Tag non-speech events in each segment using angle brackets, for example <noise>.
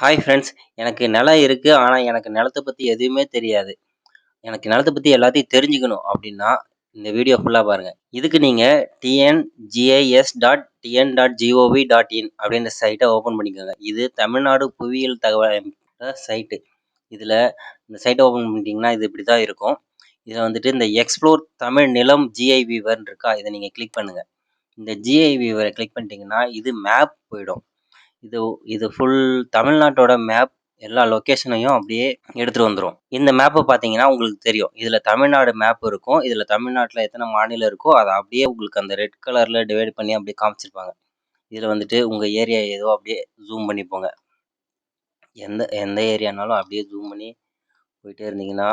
Hi friends எனக்கு நிலம் இருக்குது ஆனால் எனக்கு நிலத்தை பற்றி எதுவுமே தெரியாது. எனக்கு நிலத்தை பற்றி எல்லாத்தையும் தெரிஞ்சுக்கணும் அப்படின்னா இந்த வீடியோ ஃபுல்லாக பாருங்கள் இதுக்கு நீங்கள் TNGIS dot TN dot GOV dot in அப்படின்ற சைட்டை ஓப்பன் பண்ணிக்கோங்க. இது தமிழ்நாடு புவியியல் தகவல் சைட்டு இதில் இந்த சைட்டை ஓப்பன் பண்ணிட்டீங்கன்னா இது இப்படி தான் இருக்கும். இதில் வந்துட்டு இந்த எக்ஸ்ப்ளோர் தமிழ் நிலம் ஜிஐ வீவர்னு இருக்கா இதை நீங்கள் கிளிக் பண்ணுங்கள் இந்த ஜிஐ வீவரை கிளிக் பண்ணிட்டீங்கன்னா இது மேப் போயிடும். இது இது ஃபுல் தமிழ்நாட்டோட மேப் எல்லா லொக்கேஷனையும் அப்படியே எடுத்துகிட்டு வந்துடும் இந்த மேப்பை பார்த்தீங்கன்னா உங்களுக்கு தெரியும். இதில் தமிழ்நாடு மேப் இருக்கும். இதில் தமிழ்நாட்டில் எத்தனை மாநிலம் இருக்கோ அதை அப்படியே உங்களுக்கு அந்த ரெட் கலரில் டிவைட் பண்ணி அப்படியே காமிச்சிருப்பாங்க. இதில் வந்துட்டு உங்கள் ஏரியா ஏதோ அப்படியே ஜூம் பண்ணி போங்க. எந்த எந்த ஏரியானாலும் அப்படியே ஜூம் பண்ணி போயிட்டே இருந்தீங்கன்னா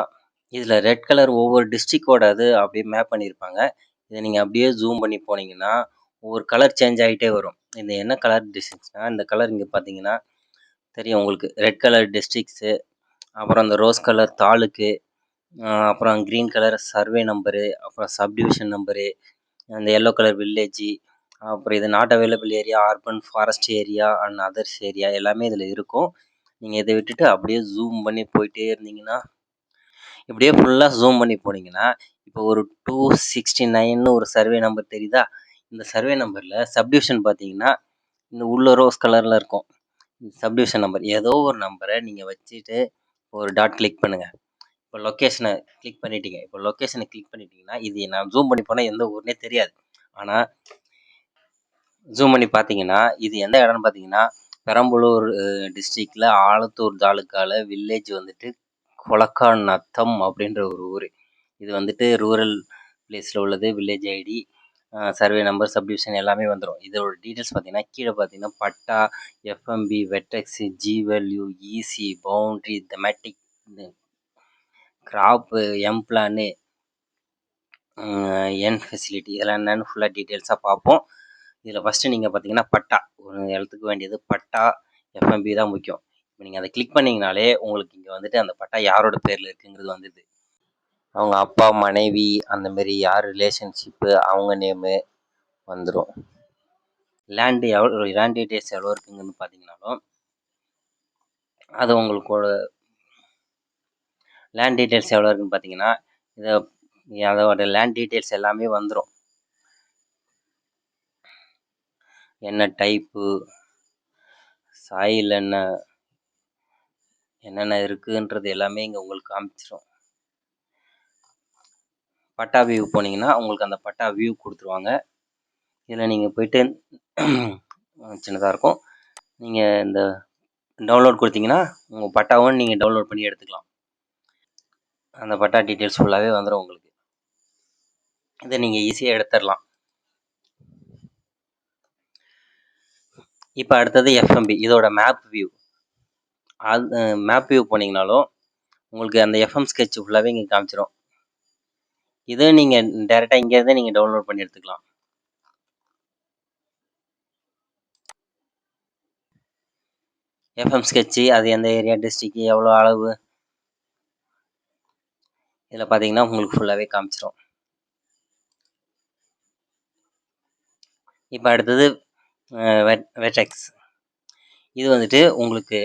இதில் ரெட் கலர் ஒவ்வொரு டிஸ்ட்ரிக்டோட அது அப்படியே மேப் பண்ணியிருப்பாங்க இதை நீங்கள் அப்படியே ஜூம் பண்ணி போனீங்கன்னா ஒவ்வொரு கலர் சேஞ்ச் ஆகிட்டே வரும். இந்த என்ன கலர் டிஸ்ட்ரிக்ஸ்னால் இந்த கலர் இங்கே பார்த்தீங்கன்னா தெரியும் உங்களுக்கு. ரெட் கலர் டிஸ்ட்ரிக்ஸு அப்புறம் அந்த ரோஸ் கலர் தாலுக்கு அப்புறம் க்ரீன் கலர் சர்வே நம்பரு அப்புறம் சப்டிவிஷன் நம்பரு அந்த எல்லோ கலர் வில்லேஜி அப்புறம் இது not available area urban forest area and others area எல்லாமே இதில் இருக்கும். நீங்கள் இதை விட்டுட்டு அப்படியே ஜூம் பண்ணி போயிட்டே இருந்தீங்கன்னா இப்படியே ஃபுல்லாக ஜூம் பண்ணி போனீங்கன்னா இப்போ ஒரு டூ சிக்ஸ்டி நைன்னு ஒரு சர்வே நம்பர் தெரியுதா? இந்த சர்வே நம்பரில் சப்டிவிஷன் பார்த்தீங்கன்னா இந்த உள்ள ரோஸ் கலரில் இருக்கும். சப்டிவிஷன் நம்பர் ஏதோ ஒரு நம்பரை நீங்கள் வச்சுட்டு ஒரு டாட் கிளிக் பண்ணுங்கள் இப்போ லொக்கேஷனை கிளிக் பண்ணிட்டீங்க. இப்போ லொக்கேஷனை கிளிக் பண்ணிட்டீங்கன்னா இது நான் ஜூம் பண்ணி போனால் எந்த ஊர்னே தெரியாது. ஆனால் ஜூம் பண்ணி பார்த்தீங்கன்னா இது எந்த இடம்னு பார்த்தீங்கன்னா பெரம்பலூர் டிஸ்ட்ரிக்டில் ஆலத்தூர் தாலுக்காவில் வில்லேஜ் வந்துட்டு கொலக்கா நத்தம் அப்படின்ற ஒரு ஊர். இது வந்துட்டு ரூரல் பிளேஸில் உள்ளது village ID survey number subdivision எல்லாமே வந்துடும் இதோட டீட்டெயில்ஸ் பார்த்தீங்கன்னா கீழே பார்த்தீங்கன்னா patta FMB வெட்டெக்ஸு G value EC boundary thematic graph M plan N facility இதெல்லாம் என்னென்னு ஃபுல்லாக டீட்டெயில்ஸாக பார்ப்போம். இதில் ஃபஸ்ட்டு நீங்கள் பார்த்தீங்கன்னா பட்டா. ஒரு இடத்துக்கு வேண்டியது பட்டா எஃப்எம்பி தான் முக்கியம். இப்போ நீங்கள் அதை கிளிக் பண்ணிங்கனாலே உங்களுக்கு இங்கே வந்துட்டு அந்த பட்டா யாரோட பேரில் இருக்குங்கிறது வந்துடுது அவங்க அப்பா மனைவி அந்த மாரி யார் ரிலேஷன்ஷிப்பு அவங்க நேமு வந்துடும் லேண்டு எவ்வளோ லேண்ட் டீட்டெயில்ஸ் எவ்வளோ இருக்குங்கன்னு பார்த்தீங்கனாலும் அது உங்களுக்கோட லேண்ட் டீட்டெயில்ஸ் எவ்வளோ இருக்குன்னு பார்த்தீங்கன்னா இதை அதோட லேண்ட் டீட்டெயில்ஸ் எல்லாமே வந்துடும் என்ன டைப்பு சாயில் என்ன என்னென்ன இருக்குன்றது எல்லாமே இங்கே உங்களுக்கு காமிச்சிடும் பட்டா வியூ போனீங்கன்னா உங்களுக்கு அந்த பட்டா வியூ கொடுத்துருவாங்க. இதில் நீங்கள் போயிட்டு <clears throat> சின்னதாக இருக்கும். நீங்கள் இந்த டவுன்லோட் கொடுத்தீங்கன்னா உங்கள் பட்டாவும் நீங்கள் டவுன்லோட் பண்ணி எடுத்துக்கலாம். அந்த பட்டா டீட்டெயில்ஸ் ஃபுல்லாகவே வந்துடும் உங்களுக்கு. இதை நீங்கள் ஈஸியாக எடுத்துடலாம். இப்போ அடுத்தது எஃப்எம்பி இதோட மேப் வியூ அது மேப் வியூ போனீங்கனாலும் உங்களுக்கு அந்த எஃப்எம் ஸ்கெட்ச் ஃபுல்லாகவே இங்கே காமிச்சிடும் இதை நீங்கள் டேரெக்டாக இங்கேருந்தே நீங்கள் டவுன்லோட் பண்ணி எடுத்துக்கலாம். எஃப்எம் ஸ்கெட்சு அது எந்த ஏரியா டிஸ்ட்ரிக்கு எவ்வளோ அளவு? இதில் பார்த்தீங்கன்னா உங்களுக்கு ஃபுல்லாகவே காமிச்சிடும் இப்போ அடுத்தது வெட் வெட்டெக்ஸ் இது வந்துட்டு உங்களுக்கு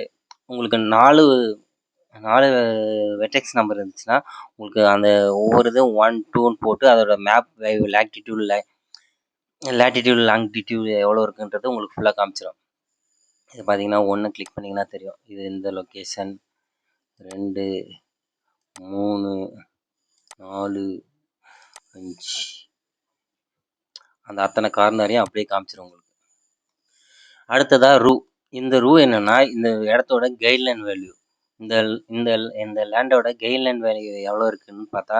உங்களுக்கு நாலு நாலு வெட்டெக்ஸ் நம்பர் இருந்துச்சுன்னா உங்களுக்கு அந்த ஒவ்வொரு இதுவும் ஒன் டூன்னு போட்டு அதோட மேப் லேட்டிடியூட் லேட்டிடியூட் லாங்கிடியூட் எவ்வளோ இருக்குன்றது உங்களுக்கு ஃபுல்லாக காமிச்சிடும் இது பார்த்தீங்கன்னா ஒன்று கிளிக் பண்ணிங்கன்னா தெரியும். இது இந்த லொக்கேஷன் ரெண்டு மூணு நாலு அஞ்சு. அந்த அத்தனை கார்னரையும் அப்படியே காமிச்சிடும் உங்களுக்கு. அடுத்ததாக ரூ. இந்த ரூ என்னென்னா இந்த இடத்தோட கைட்லைன் வேல்யூ இந்த இந்த இந்த லேண்டோட கைட்லைன் வேல்யூ எவ்வளோ இருக்குதுன்னு பார்த்தா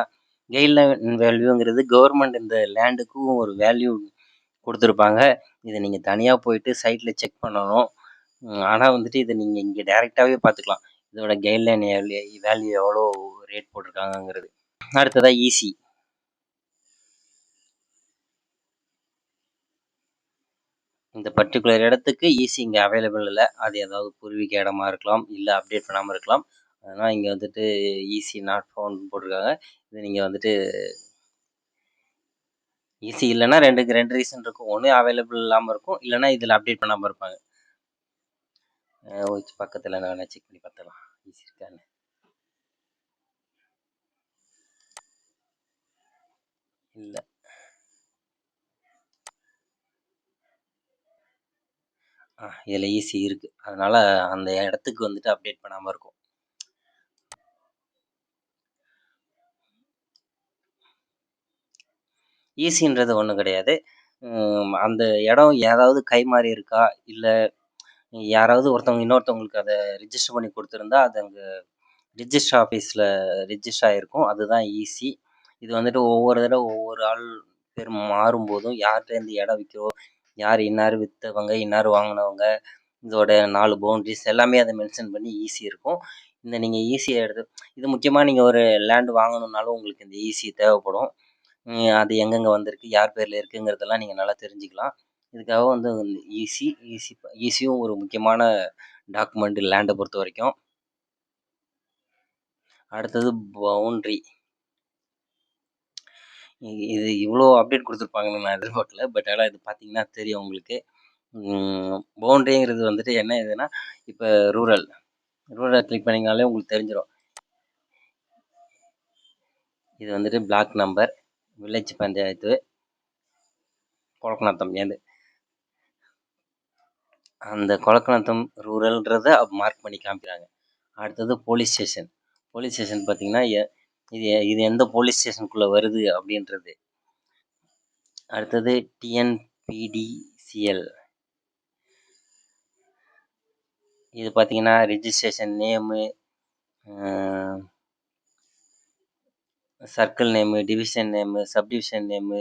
கைட்லைன் வேல்யூங்கிறது கவர்மெண்ட் இந்த லேண்டுக்கும் ஒரு வேல்யூ கொடுத்துருப்பாங்க. இதை நீங்கள் தனியாக போயிட்டு சைட்டில் செக் பண்ணணும். ஆனால் வந்துட்டு இதை நீங்கள் இங்கே டைரெக்டாகவே பார்த்துக்கலாம். இதோட கைட்லைன் வேல்யூ எவ்வளோ ரேட் போட்டிருக்காங்கங்கிறது. அடுத்ததாக ஈசி இந்த பர்டிகுலர் இடத்துக்கு ஈஸி இங்கே அவைலபிள் இல்லை. அது ஏதாவது பூர்வீக இடமா இருக்கலாம் இல்லை அப்டேட் பண்ணாமல் இருக்கலாம். அதனால் இங்கே வந்துட்டு ஈஸி நாட் ஃபவுண்ட் போட்டிருக்காங்க. இது நீங்கள் வந்துட்டு ஈஸி இல்லைன்னா ரெண்டுக்கு ரெண்டு ரீசன் இருக்கும். ஒன்று அவைலபிள் இல்லாமல் இருக்கும். இல்லைன்னா இதில் அப்டேட் பண்ணாமல் இருப்பாங்க. வச்சு பக்கத்தில் நான் செக் பண்ணி பார்த்துக்கலாம். ஈஸி இருக்கான்னு இல்லை. இதில் ஈஸி இருக்குது அதனால் அந்த இடத்துக்கு வந்துட்டு அப்டேட் பண்ணாமல் இருக்கும். ஈஸின்றது ஒன்றும் கிடையாது. அந்த இடம் ஏதாவது கை மாறி இருக்கா? இல்லை யாராவது ஒருத்தவங்க இன்னொருத்தவங்களுக்கு அதை ரிஜிஸ்டர் பண்ணி கொடுத்துருந்தா அது அங்கே ரிஜிஸ்டர் ஆஃபீஸில் ரிஜிஸ்டர் ஆகிருக்கும் அதுதான் ஈஸி இது வந்துட்டு ஒவ்வொரு தடவை ஒவ்வொரு ஆள் பேர் மாறும்போதும் யார்கிட்டேருந்து இடம் விற்கிறோம் யார் இன்னார் விற்றவங்க இன்னார் வாங்கினவங்க இதோட நாலு பவுண்ட்ரிஸ் எல்லாமே அதை மென்ஷன் பண்ணி ஈஸி இருக்கும். இந்த நீங்கள் ஈஸியாக எடுத்து இது முக்கியமாக நீங்கள் ஒரு லேண்டு வாங்கணுன்னாலும் உங்களுக்கு இந்த ஈஸி தேவைப்படும். அது எங்கெங்கே வந்திருக்கு யார் பேரில் இருக்குங்கிறதெல்லாம் நீங்கள் நல்லா தெரிஞ்சுக்கலாம். இதுக்காக வந்து ஈஸி ஈஸி ஈஸியும் ஒரு முக்கியமான டாக்குமெண்ட் லேண்டை பொறுத்த வரைக்கும் அடுத்தது பவுண்ட்ரி இது இவ்வளோ அப்டேட் கொடுத்துருப்பாங்கன்னு நான் எதிர்பார்க்கல. பட் ஆனால் இது பார்த்தீங்கன்னா தெரியும் உங்களுக்கு. பவுண்ட்ரிங்கிறது வந்துட்டு என்ன இதுன்னா இப்போ ரூரல் ரூரல் கிளிக் பண்ணிங்கனாலே உங்களுக்கு தெரிஞ்சிடும் இது வந்துட்டு block number village panchayat Kolakkanatham ஏது அந்த கொலக்கநாத்தம் ரூரல்ன்றதை மார்க் பண்ணி காமிக்கிறாங்க. அடுத்தது போலீஸ் ஸ்டேஷன் போலீஸ் ஸ்டேஷன் பார்த்தீங்கன்னா இது இது எந்த போலீஸ் ஸ்டேஷனுக்குள்ளே வருது அப்படின்றது. அடுத்தது டிஎன்பிடிசிஎல் இது பார்த்தீங்கன்னா registration name circle name division name subdivision name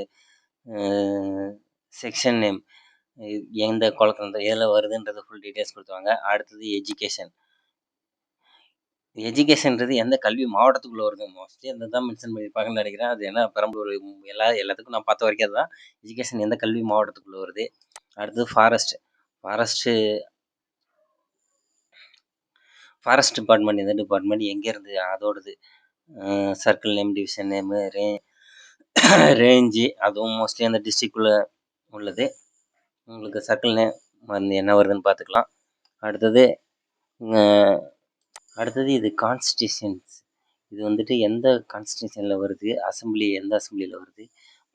section name எந்த குழக்கம் எதில் வருதுன்றது ஃபுல் டீட்டெயில்ஸ் கொடுத்துருவாங்க. அடுத்தது எஜுகேஷன் எஜுகேஷன்றது எந்த கல்வி மாவட்டத்துக்குள்ளே வருது மோஸ்ட்லி அந்த தான் மென்ஷன் பண்ணியிருப்பாங்கன்னு நினைக்கிறேன். அது என்ன பெரம்பலூர் எல்லா எல்லாத்துக்கும் நான் பார்த்த வரைக்கும் அதுதான். எஜுகேஷன் எந்த கல்வி மாவட்டத்துக்குள்ளே வருது? அடுத்தது ஃபாரஸ்ட் ஃபாரஸ்ட்டு ஃபாரஸ்ட் டிபார்ட்மெண்ட் எந்த டிபார்ட்மெண்ட் எங்கேருந்து அதோடது? சர்க்கிள் நேம் டிவிஷன் நேமு ரே ரேஞ்சு அதுவும் மோஸ்ட்லி அந்த டிஸ்ட்ரிக்குள்ளே உள்ளது. உங்களுக்கு சர்க்கிள் நேம் வந்து என்ன வருதுன்னு பார்த்துக்கலாம். அடுத்தது அடுத்தது இது கான்ஸ்டியூஷன்ஸ் இது வந்துட்டு எந்த கான்ஸ்டியூஷனில் வருது? அசம்பிளி எந்த அசம்பிளியில் வருது?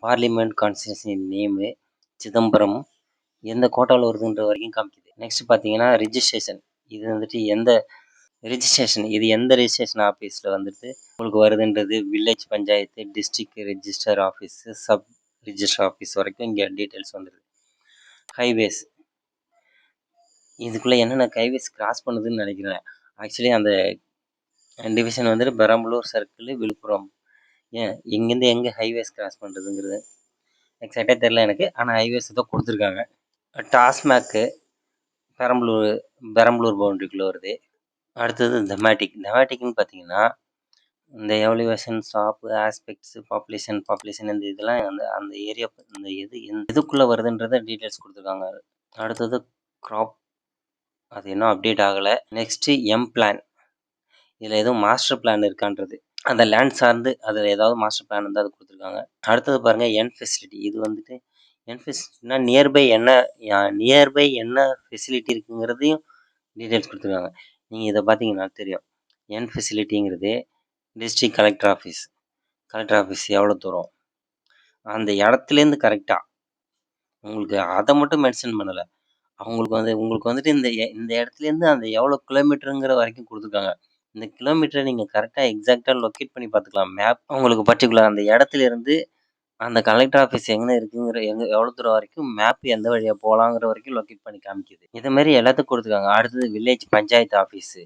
பார்லிமெண்ட் கான்ஸ்டியூஷன் நேமு சிதம்பரம் எந்த கோட்டாவில் வருதுன்ற வரைக்கும் காமிக்குது. நெக்ஸ்ட் பார்த்தீங்கன்னா ரிஜிஸ்ட்ரேஷன் இது வந்துட்டு எந்த ரிஜிஸ்ட்ரேஷன் இது எந்த ரிஜிஸ்ட்ரேஷன் ஆஃபீஸில் வந்துட்டு உங்களுக்கு வருதுன்றது? Village panchayat district register office sub register office வரைக்கும் இங்கே டீட்டெயில்ஸ் வந்துடுது ஹைவேஸ் இதுக்குள்ளே என்னென்ன ஹைவேஸ் கிராஸ் பண்ணுதுன்னு நினைக்கிறேன். ஆக்சுவலி அந்த டிவிஷன் வந்துட்டு பெரம்பலூர் சர்க்கிள் விழுப்புரம். ஏன் இங்கேருந்து எங்கே ஹைவேஸ் கிராஸ் பண்ணுறதுங்கிறது எக்ஸாக்டாக தெரில எனக்கு. ஆனால் ஹைவேஸ் தான் கொடுத்துருக்காங்க. டாஸ்மேக்கு பெரம்பலூர் பெரம்பலூர் பவுண்ட்ரிக்குள்ளே வருது. அடுத்தது தெமேட்டிக் தெமேட்டிக்னு பார்த்தீங்கன்னா இந்த evaluation stop aspects population population இந்த இதெல்லாம் அந்த அந்த ஏரியா இந்த எது எந்த இதுக்குள்ளே வருதுன்றத டீட்டெயில்ஸ் கொடுத்துருக்காங்க. அடுத்தது க்ராப் அது இன்னும் அப்டேட் ஆகலை. நெக்ஸ்ட்டு எம் பிளான் இதில் எதுவும் மாஸ்டர் பிளான் இருக்கான்றது. அந்த லேண்ட் சார்ந்து அதில் ஏதாவது மாஸ்டர் பிளான் வந்து அது கொடுத்துருக்காங்க. அடுத்தது பாருங்கள் என் ஃபெசிலிட்டி இது வந்துட்டு என் ஃபெசிலிட்டினா நியர்பை என்ன நியர்பை என்ன ஃபெசிலிட்டி இருக்குங்கிறதையும் டீட்டெயில்ஸ் கொடுத்துருக்காங்க. நீங்கள் இதை பார்த்தீங்கன்னா தெரியும். N ஃபெசிலிட்டிங்கிறது district collector office collector office எவ்வளோ தூரம்? அந்த இடத்துலேருந்து கரெக்டாக உங்களுக்கு அதை மட்டும் மென்ஷன் பண்ணலை. அவங்களுக்கு வந்து உங்களுக்கு வந்துட்டு இந்த இந்த இடத்துலேருந்து அந்த எவ்வளோ கிலோமீட்டருங்கிற வரைக்கும் கொடுத்துருக்காங்க. இந்த கிலோமீட்டரை நீங்கள் கரெக்டாக எக்ஸாக்டாக லொக்கேட் பண்ணி பார்த்துக்கலாம். மேப் உங்களுக்கு பர்டிகுலர் அந்த இடத்துலேருந்து அந்த கலெக்டர் ஆஃபீஸ் எங்கே இருக்குங்கிற எங்கே எவ்வளோ தூரம் வரைக்கும் மேப் எந்த வழியாக போகலாங்கிற வரைக்கும் லொக்கேட் பண்ணி காமிக்குது. இதை மாதிரி எல்லாத்துக்கும் கொடுத்துருக்காங்க. அடுத்தது வில்லேஜ் பஞ்சாயத்து ஆஃபீஸு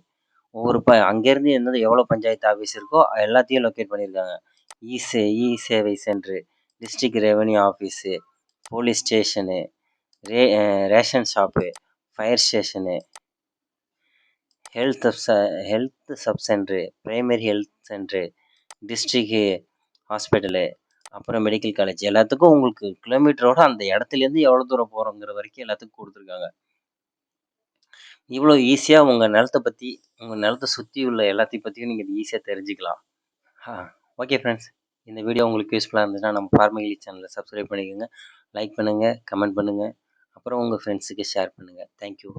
ஒவ்வொரு ப அங்கேருந்து எந்த எவ்வளோ பஞ்சாயத்து ஆஃபீஸ் இருக்கோ எல்லாத்தையும் லொக்கேட் பண்ணியிருக்காங்க. இ சே இ சேவை centre district revenue office police station ரே ration shop fire station health ச health sub centre primary health centre district hospital அப்புறம் மெடிக்கல் காலேஜ். எல்லாத்துக்கும் உங்களுக்கு கிலோமீட்டரோட அந்த இடத்துலேருந்து எவ்வளோ தூரம் போகிறோங்கிற வரைக்கும் எல்லாத்துக்கும் கொடுத்துருக்காங்க. இவ்வளோ ஈஸியாக உங்கள் நிலத்த பற்றி உங்கள் நிலத்த சுற்றி உள்ள எல்லாத்தையும் பற்றியும் நீங்கள் ஈஸியாக தெரிஞ்சுக்கலாம். ஆ ஓகே ஃப்ரெண்ட்ஸ். இந்த வீடியோ உங்களுக்கு யூஸ்ஃபுல்லாக இருந்துச்சுன்னா நம்ம ஃபார்மகிலி சேனலை சப்ஸ்கிரைப் பண்ணிக்கோங்க. லைக் பண்ணுங்கள் கமெண்ட் பண்ணுங்கள் அப்புறம் உங்கள் ஃப்ரெண்ட்ஸுக்கு ஷேர் பண்ணுங்கள் தேங்க்யூ